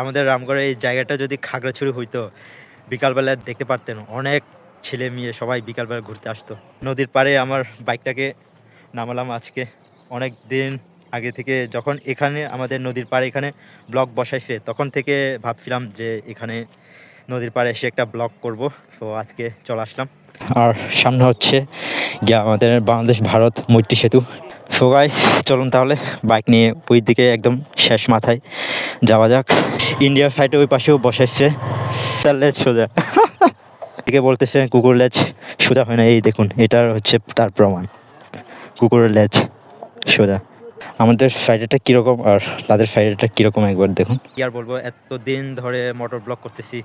আমাদের রামগড়ে এই জায়গাটা যদি খাগড়াছড়ি হইতো, বিকালবেলা দেখতে পারতেন অনেক ছেলে মেয়ে সবাই বিকালবেলা ঘুরতে আসতো। নদীর পাড়ে আমার বাইকটাকে নামালাম আজকে। অনেক দিন আগে থেকে যখন এখানে আমাদের নদীর পাড়ে এখানে ব্লক বসাইছে, তখন থেকে ভাবছিলাম যে এখানে নদীর পাড়ে এসে একটা ব্লক করব। তো আজকে চলে আসলাম। আর সামনে হচ্ছে গিয়া আমাদের বাংলাদেশ ভারত মৈত্রী সেতু। সো গাইস চলুন তাহলে বাইক নিয়ে ওই দিকে একদম শেষ মাথায় যাওয়া যাক। ইন্ডিয়ার সাইডে ওই পাশেও বসাইছে তার লেজ সোজা। এদিকে বলতেছে, কুকুর লেজ সোজা হয় না। এই দেখুন, এটার হচ্ছে তার প্রমাণ। কুকুরের লেজ সোজা। আমাদের সাইডেটা কীরকম আর তাদের সাইডেটা কীরকম একবার দেখুন। কি আর বলব এত দিন ধরে মোটর ব্লক করতেছি।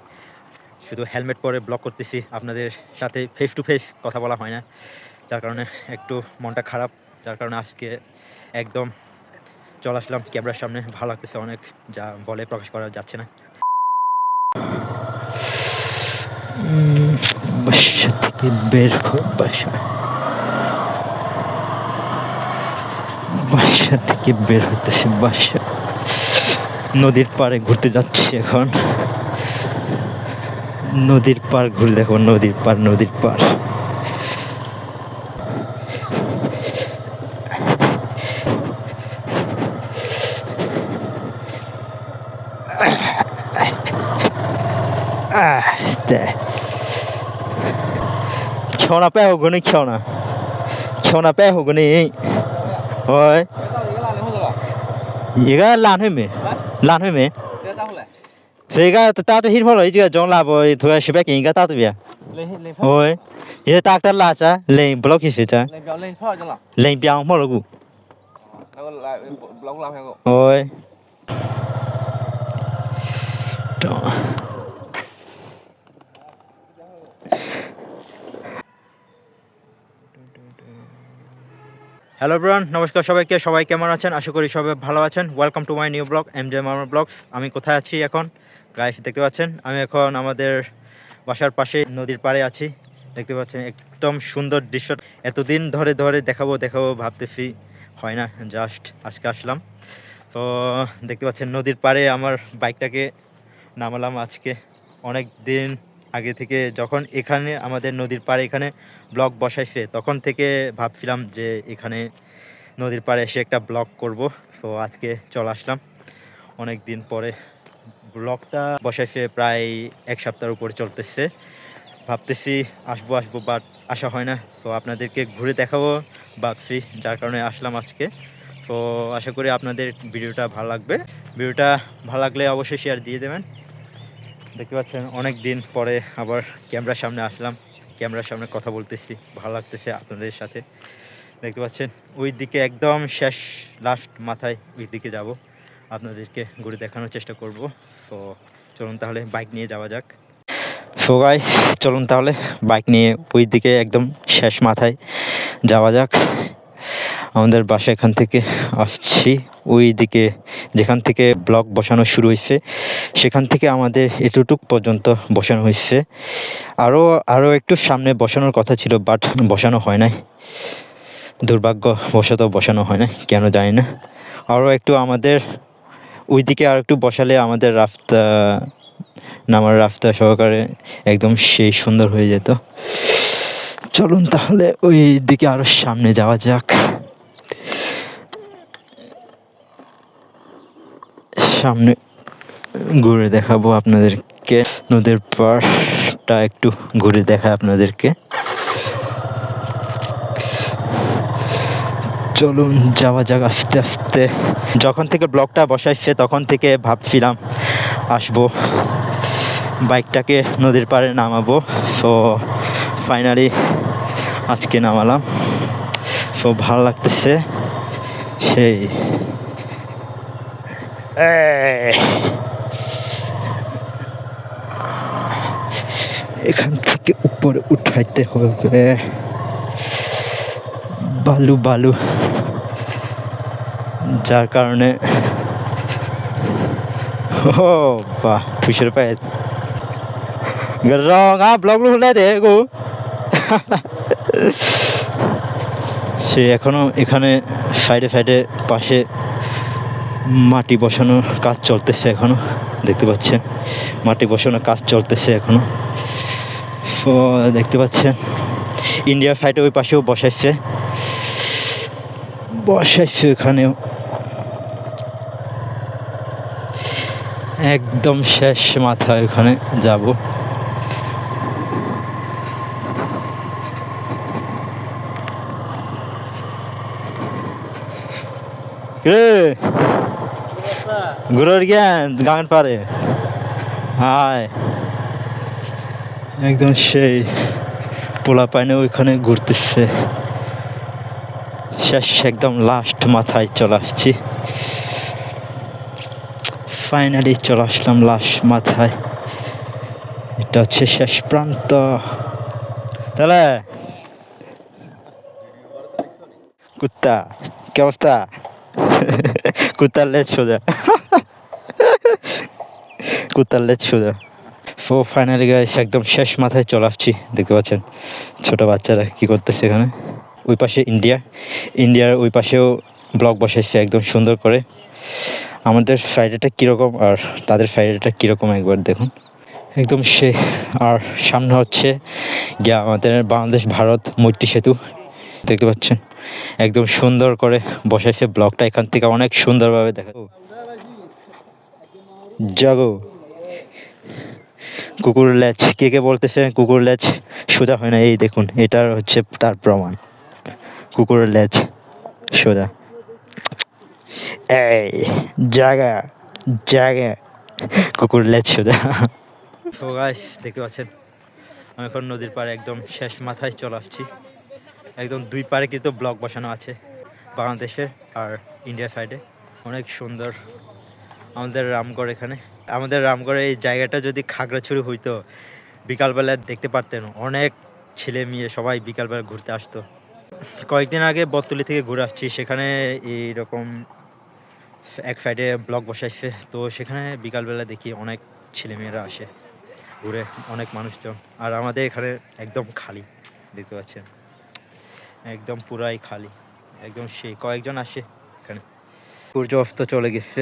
শুধু হেলমেট পরে ব্লক করতেছি। আপনাদের সাথে ফেস টু ফেস কথা বলা হয় না। যার কারণে একটু মনটা খারাপ। যার কারণে আজকে একদম চলে আসলাম ক্যামেরার সামনে। ভালো লাগতেছে অনেক, যা বলে প্রকাশ করা যাচ্ছে না। বাসা থেকে বের বাসা। বাসা থেকে বের হতেছে বাসা। নদীর পাড়ে ঘুরতে যাচ্ছি এখন। নদীর পার ঘুরে দেখো, নদীর পার নদীর পার တယ်ချောနာပဲဟုတ်ကနေချောနာချောနာပဲဟုတ်ကနေဟိုရေကလာနှိမ့်မယ်လာနှိမ့်မယ်စေကတတတဟိဖော်လို့ကြည့်ကြောင်းလာပေါ်သူကရှဘက်ကင်ကတတပြဟိုရေတက်တလာချာလိန်ဘလော့ကြီးစစ်ချာလိန်ပြောင်းလိန်ဖော်ကြောင်းလာလိန်ပြောင်းမဟုတ်လို့ကူแล้วไลน์บล็อกเราแพงกว่าโอ้ย হ্যালো ব্রান নমস্কার সবাইকে। সবাই কেমন আছেন? আশা করি সবাই ভালো আছেন। Welcome to my new blog M J murmur blogs আমি কোথায় আছি এখন? গাইস দেখতে পাচ্ছেন, আমি এখন আমাদের বাসার পাশে নদীর পাড়ে আছি। দেখতে পাচ্ছেন, একদম সুন্দর দৃশ্য। এতদিন ধরে ধরে দেখাবো দেখাবো ভাবতেছি। হয় না জাস্ট আজকে আসলাম। তো দেখতে পাচ্ছেন, নদীর পাড়ে আমার বাইকটাকে নামালাম আজকে। অনেক দিন আগে থেকে যখন এখানে আমাদের নদীর পাড়ে এখানে ব্লক বসাইছে, তখন থেকে ভাবছিলাম যে এখানে নদীর পাড়ে এসে একটা ব্লক করব। তো আজকে চলে আসলাম। অনেক দিন পরে ব্লকটা বসাইছে প্রায় এক সপ্তাহের উপরে চলতেছে। ভাবতেছি আসব আসব বাট আসা হয় না। তো আপনাদেরকে ঘুরে দেখাবো, ভাবছি যার কারণে আসলাম আজকে। তো আশা করি আপনাদের ভিডিওটা ভালো লাগবে। ভিডিওটা ভালো লাগলে অবশ্যই শেয়ার দিয়ে দেবেন। দেখতে পাচ্ছেন, অনেক দিন পরে আবার ক্যামেরার সামনে আসলাম। ক্যামেরার সামনে কথা বলতেছি, ভালো লাগতেছে আপনাদের সাথে। দেখতে পাচ্ছেন ওই দিকে একদম শেষ লাস্ট মাথায় ওই দিকে যাব। আপনাদেরকে ঘুরে দেখানোর চেষ্টা করব। তো চলুন তাহলে বাইক নিয়ে যাওয়া যাক। সো গাই চলুন তাহলে বাইক নিয়ে ওই দিকে একদম শেষ মাথায় যাওয়া যাক। আমাদের বাসা এখান থেকে আসছি। ওই দিকে যেখান থেকে ব্লক বসানো শুরু হয়েছে, সেখান থেকে আমাদের এতটুক পর্যন্ত বসানো হয়েছে। আরও আরও একটু সামনে বসানোর কথা ছিল বাট বসানো হয় নাই। দুর্ভাগ্য বশত বসানো হয় না কেন জানি না। আরও একটু আমাদের ওই দিকে আর একটু বসালে আমাদের রাস্তা, নামার রাস্তা সহকারে একদম সেই সুন্দর হয়ে যেত। চলুন তাহলে ওই দিকে আরও সামনে যাওয়া যাক। সামনে ঘুরে দেখাবো আপনাদেরকে। নদীর পাড়টা একটু ঘুরে দেখায় আপনাদেরকে। চলুন, যাওয়া যাক আস্তে আস্তে। যখন থেকে ব্লকটা বসাইছে, তখন থেকে ভাবছিলাম আসব। বাইকটাকে নদীর পাড়ে নামাবো। সো ফাইনালি আজকে নামালাম। সো ভালো লাগতেছে। সেই। এখান থেকে উপরে উঠাইতে হবে। বালু বালু। যার কারণে ও বাহ খুশির পায়ে রং আ ব্লগ হলে দে গো। সে এখনও এখানে সাইডে সাইডে পাশে মাটি বসানোর কাজ চলতেছে এখনও, দেখতে পাচ্ছেন। মাটি বসানোর কাজ চলতেছে এখনও। তো দেখতে পাচ্ছেন। ইন্ডিয়া সাইডে ওই পাশেও বসাইছে। বসাইছে এখানেও একদম শেষ মাথায় ওখানে যাব। রে গুরুর জ্ঞান গান পারে। হায়। একদম সেই পোলা পাইনে ওইখানে ঘুরতেছে। শেষ একদম লাস্ট মাথায় চলে আসছি। ফাইনালি চলে আসলাম লাস্ট মাথায়। এটা হচ্ছে শেষ প্রান্ত। তাহলে? কুত্তা, কি অবস্থা? কুত্তার লেজ সোজা। কুত্তার লেজ সোজা। সো ফাইনালি গাইস একদম শেষ মাথায় চলে আসছি, দেখতে পাচ্ছেন? ছোট বাচ্চারা কি করতেছে এখানে? ওই পাশে ইন্ডিয়া ইন্ডিয়ার ওই পাশেও ব্লক বসাইছে, একদম সুন্দর করে। আমাদের ফ্রাইডেটা কীরকম আর তাদের ফ্রাইডেটা কীরকম একবার দেখুন। একদম সে, আর সামনে হচ্ছে গিয়া আমাদের বাংলাদেশ ভারত মৈত্রী সেতু। দেখতে পাচ্ছেন? একদম সুন্দর করে বসাইছে ব্লকটা। এখান থেকে অনেক সুন্দরভাবে দেখা জাগো। কুকুর লেজ কে কে বলতেছে কুকুর লেজ সোজা হয় না, এই দেখুন, এটার হচ্ছে তার প্রমাণ। কুকুরের লেজ সোজা। এই জায়গা জায়গা কুকুর লেজ সোজা। সো গাইস দেখতে পাচ্ছেন, আমি এখন নদীর পাড়ে একদম শেষ মাথায় চলে আসছি। একদম দুই পারে কিন্তু ব্লক বসানো আছে বাংলাদেশের আর ইন্ডিয়া সাইডে। অনেক সুন্দর আমাদের রামগড় এখানে। আমাদের রামগড়ে এই জায়গাটা যদি খাগড়াছড়ি হইতো, বিকালবেলা দেখতে পারতেন। অনেক ছেলে মেয়ে সবাই বিকালবেলা ঘুরতে আসতো। কয়েকদিন আগে বত্তলি থেকে ঘুরে আসছি। সেখানে এইরকম এক সাইডে ব্লক বসাইছে। তো সেখানে বিকালবেলা দেখি অনেক ছেলেমেয়েরা আসে, ঘুরে অনেক মানুষজন। আর আমাদের এখানে একদম খালি, দেখতে পাচ্ছেন। একদম পুরাই খালি। একদম সেই, কয়েকজন আসে এখানে। সূর্য অস্ত চলে গেছে।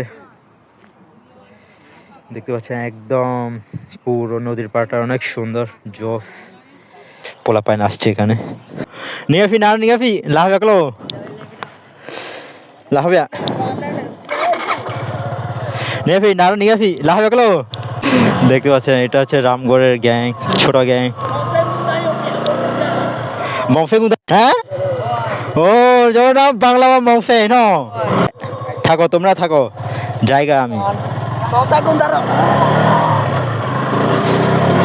দেখতে পাচ্ছেন একদম পুরো নদীর পাড়টা অনেক সুন্দর জোস পোলা পাইন আসছে এখানে। নিগাফি না নিগাফি লাহাবে কলো লাহাবে নিগাফি না নিগাফি লাহাবে কলো দেখতে পাচ্ছেন, এটা হচ্ছে রামগড়ের গ্যাং, ছোট গ্যাং। মফে হ্যাঁ? ও যেমন নাম বাংলা বা মফে, ন? থাকো, তোমরা থাকো। জায়গা আমি।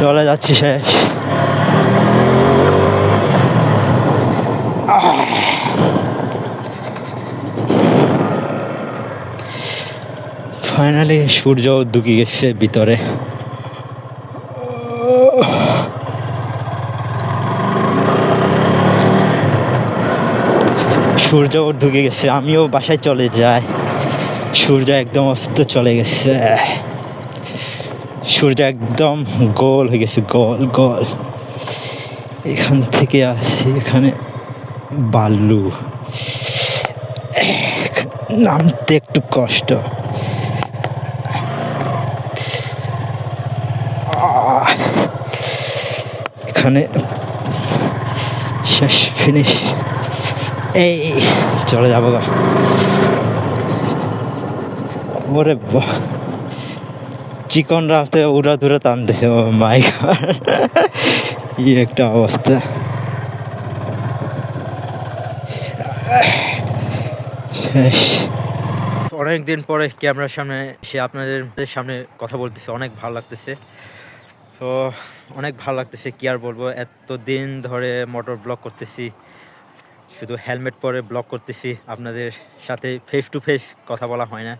চলে যাচ্ছি শেষ। ফাইনালি সূর্য ঢুকে গেছে ভিতরে। সূর্য ঢুকে গেছে, আমিও বাসায় চলে যাই। সূর্য একদম অস্ত চলে গেছে। সূর্য একদম গোল হয়ে গেছে, গোল গোল। এখান থেকে আসি, এখানে বাল্লু। নামতে একটু কষ্ট। এখানে শেষ ফিনিশ এই চলে যাব গা। ওরে চিকন রাস্তায় উড়া ধরে টানতেছে মাই ই একটা অবস্থা। শেষ। অনেক দিন পরে ক্যামেরার সামনে সে আপনাদের সামনে কথা বলতেছে, অনেক ভালো লাগতেছে। তো অনেক ভালো লাগতেছে, কি আর বলব এত দিন ধরে মোটর ব্লগ করতেছি। শুধু হেলমেট পরে ব্লগ করতেছি, আপনাদের সাথে ফেস টু ফেস কথা বলা হয় না।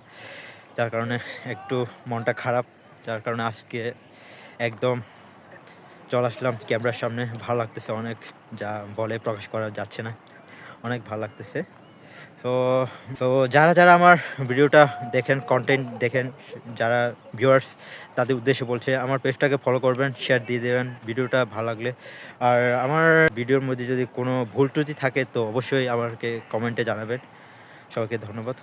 যার কারণে একটু মনটা খারাপ, যার কারণে আজকে একদম চলে আসলাম ক্যামেরার সামনে। ভালো লাগতেছে অনেক, যা বলে প্রকাশ করা যাচ্ছে না। অনেক ভালো লাগতেছে। তো তো যারা যারা আমার ভিডিওটা দেখেন কন্টেন্ট দেখেন, যারা ভিউয়ার্স তাদের উদ্দেশ্যে বলছে, আমার পেজটাকে ফলো করবেন শেয়ার দিয়ে দেবেন, ভিডিওটা ভালো লাগলে। আর আমার ভিডিওর মধ্যে যদি কোনো ভুল ত্রুটি থাকে, তো অবশ্যই আমাকে কমেন্টে জানাবেন। সবাইকে ধন্যবাদ।